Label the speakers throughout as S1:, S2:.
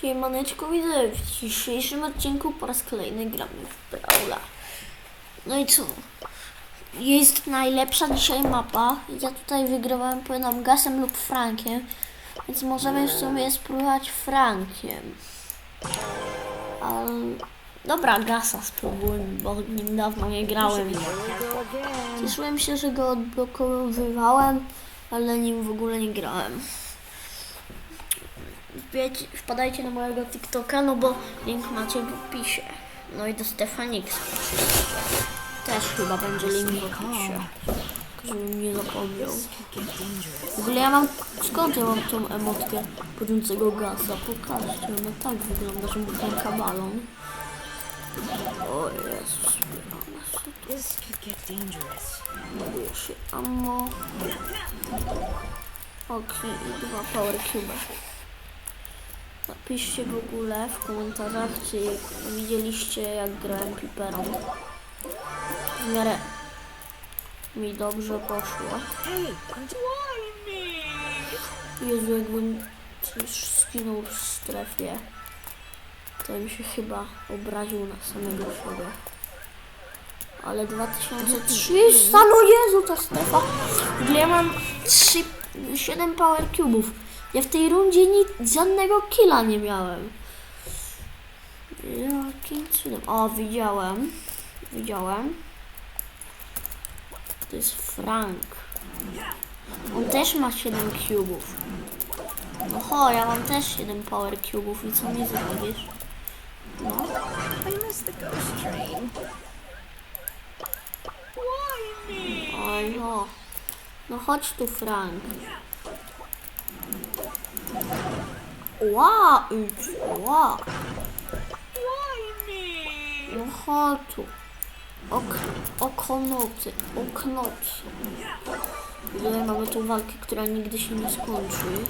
S1: Siemaneczko, widzę w dzisiejszym odcinku po raz kolejny gramy w Brawla. No i co? Jest najlepsza dzisiaj mapa. Ja tutaj wygrywałem, powiadam, Gasem lub Frankiem. Więc możemy w sumie spróbować Frankiem. Ale... Dobra, Gasa spróbujmy, bo nim dawno nie grałem. Cieszyłem się, że go odblokowywałem, ale nim w ogóle nie grałem. Wpadajcie na mojego TikToka, no bo link macie w opisie. No i do Stefanix też chyba będzie link w opisie. Żebym nie zapomniał. W ogóle ja mam... Skąd ja mam tą emotkę podjącego gasa? Pokażcie, no tak wygląda, że butelka balon. O Jezus,
S2: This could get dangerous.
S1: Ładuje się ammo. Okej, i dwa power cube. Napiszcie w ogóle w komentarzach, czy widzieliście jak grałem piperą. W miarę mi dobrze poszło. Jezu, jakbym coś skinął w strefie, to bym się chyba obraził na samego siebie. Ale 2300, no Jezu, ta strefa. W ogóle ja mam 3, 7 power cubów. Ja w tej rundzie nic, żadnego killa nie miałem. Jakim cudem. O, widziałem. Widziałem. To jest Frank. On też ma 7 cubów. No ho, ja mam też 7 power cubów i co mi zrobisz? No. Oj no. No chodź tu Frank. Ła, idź, ła. No chodź tu. Ok, okonoty, oknoty. Tutaj mamy tu walkę, która nigdy się nie skończy.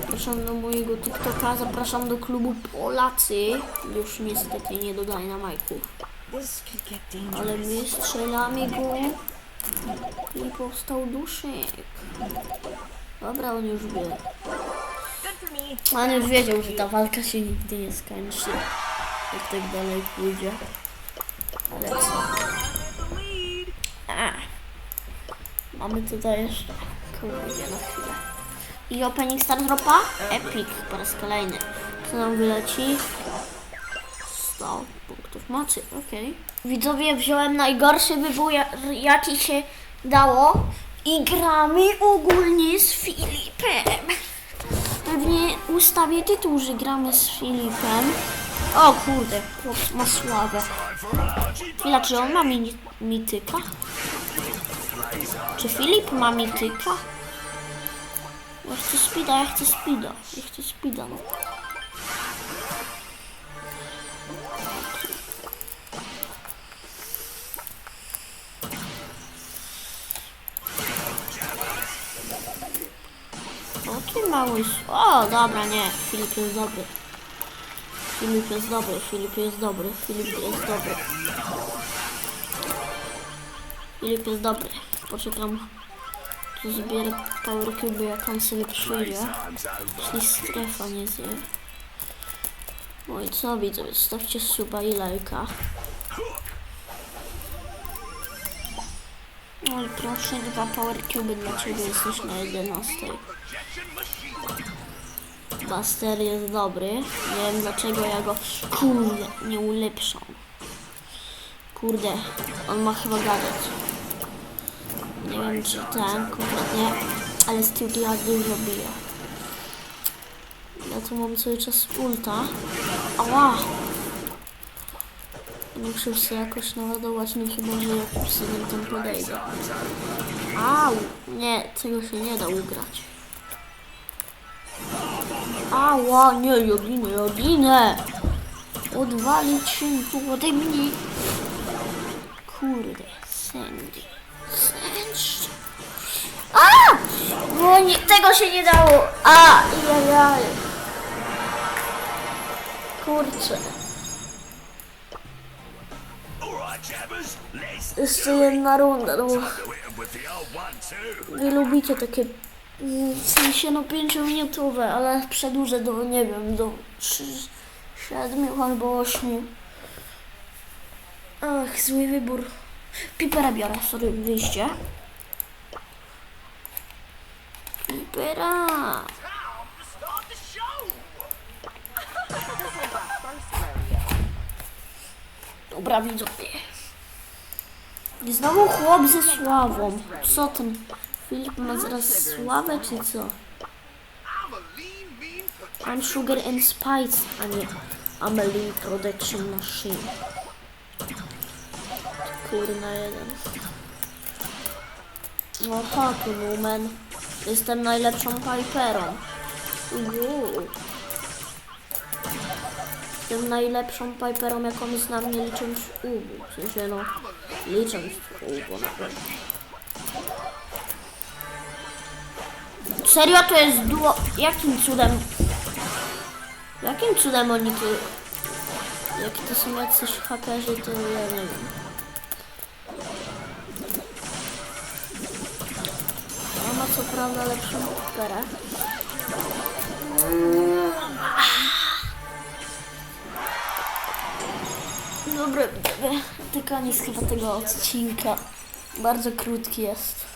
S1: Zapraszam do mojego TikToka, zapraszam do klubu Polacy. Już niestety nie dodaję na
S2: dangerous.
S1: Ale my strzelamy go i powstał duszek. Dobra, on już wie. On już wiedział, że ta walka się nigdy nie skończy. Jak tak dalej pójdzie. Ale co? A. Mamy tutaj jeszcze komunię na chwilę. I opening star dropa? Epic po raz kolejny. Co nam wyleci? 100 punktów mocy, okej. Widzowie, wziąłem najgorszy wybór, ja- jaki się dało. I gramy ogólnie z Filipem. Pewnie ustawię tytuł, że gramy z Filipem. O kurde, chłop ma sławę. Chwila, czy on ma mi mityka? Czy Filip ma mityka? Ja chcę speeda, ja chcę speeda. Ja chcę speeda, no. O, ty mały... O, dobra, nie. Filip jest dobry. Filip jest dobry, Filip jest dobry, Filip jest dobry. Filip jest dobry. Poczekam. Tu zbierę power cube, jak on sobie przyjdzie. Jeśli strefa nie zje. No i co widzę? Stawcie suba i lajka. I proszę, dwa power cube dla ciebie jesteś na 11. Buster jest dobry. Nie wiem dlaczego ja go kurde nie ulepszam. Kurde, on ma chyba gadać. Nie wiem czy ten kompletnie, ale Steel dużo bije. Ja tu mam cały czas ulta. Ała! Muszę sobie jakoś naładować, no chyba, że jakimś tam podejdę. Au! Nie, tego się nie da ugrać. Ała, nie, jodinę, jodinę! Odwalić się tu ode mnie. Kurde, Sandy. Sandy. A! No nie, tego się nie dało. A, jajaj. Kurczę. Jeszcze jedna runda, no. Wy lubicie takie W sensie no 5-minutowe, ale przedłużę do, nie wiem, do 7 albo 8. Ach, zły wybór. Pipera biorę, sorry, wyjście. Pipera. Dobra, widzowie. I znowu chłop ze sławą. Co ten Filip ma zaraz sławę, czy co?
S3: I'm
S1: sugar and spice, a nie I'm a lean production machine. Kurna jeden. No tak, Lumen. Jestem najlepszą Piperą. Uuu. Jestem najlepszą Piperą, jaką znam, nie licząc Ubu. W sensie no, licząc Ubu na pewno. Serio to jest duo... Jakim cudem? Jakim cudem oni tu... Jak to są jacyś hakerzy, to ja nie wiem. Ona co prawda lepszą operę. To koniec chyba tego odcinka. Bardzo krótki jest.